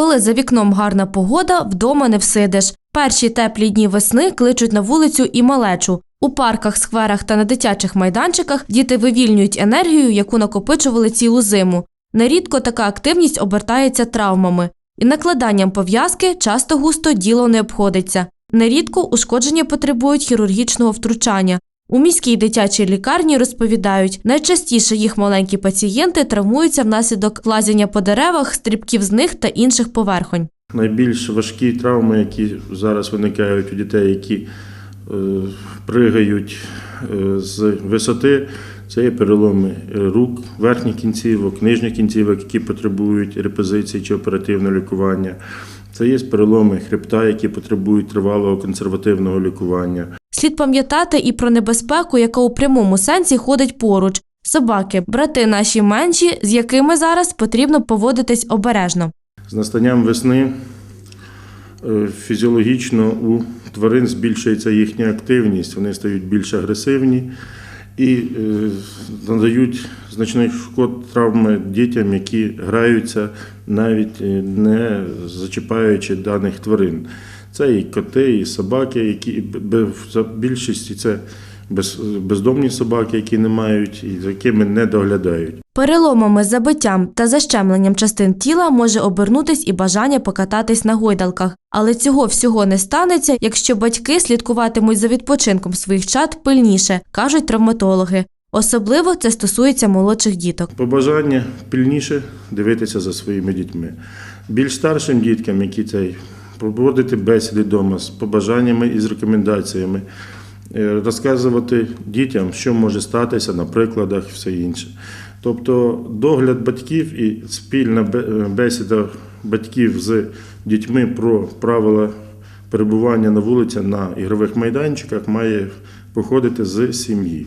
Коли за вікном гарна погода, вдома не всидиш. Перші теплі дні весни кличуть на вулицю і малечу. У парках, скверах та на дитячих майданчиках діти вивільнюють енергію, яку накопичували цілу зиму. Нерідко така активність обертається травмами, і накладанням пов'язки часто густо діло не обходиться. Нерідко ушкодження потребують хірургічного втручання. У міській дитячій лікарні розповідають, найчастіше їх маленькі пацієнти травмуються внаслідок лазіння по деревах, стрибків з них та інших поверхонь. Найбільш важкі травми, які зараз виникають у дітей, які е, пригають е, з висоти, це є переломи рук, верхніх кінцівок, нижніх кінцівок, які потребують репозиції чи оперативного лікування. Це є переломи хребта, які потребують тривалого консервативного лікування. Слід пам'ятати і про небезпеку, яка у прямому сенсі ходить поруч. Собаки, брати наші менші, з якими зараз потрібно поводитись обережно. З настанням весни е, фізіологічно у тварин збільшується їхня активність, вони стають більш агресивні і е, надають значний шкод травми дітям, які граються, навіть е, не зачіпаючи даних тварин. Це і коти, і собаки, які б- за більшості це бездомні собаки, які не мають і за якими не доглядають. Переломами, забиттям та защемленням частин тіла може обернутись і бажання покататись на гойдалках. Але цього всього не станеться, якщо батьки слідкуватимуть за відпочинком своїх чад пильніше, кажуть травматологи. Особливо це стосується молодших діток. Побажання пильніше дивитися за своїми дітьми. Більш старшим діткам, які цей проводити бесіди вдома з побажаннями і з рекомендаціями, розказувати дітям, що може статися на прикладах і все інше. Тобто догляд батьків і спільна е, бесіда батьків з дітьми про правила перебування на вулиці на ігрових майданчиках має походити з сім'ї.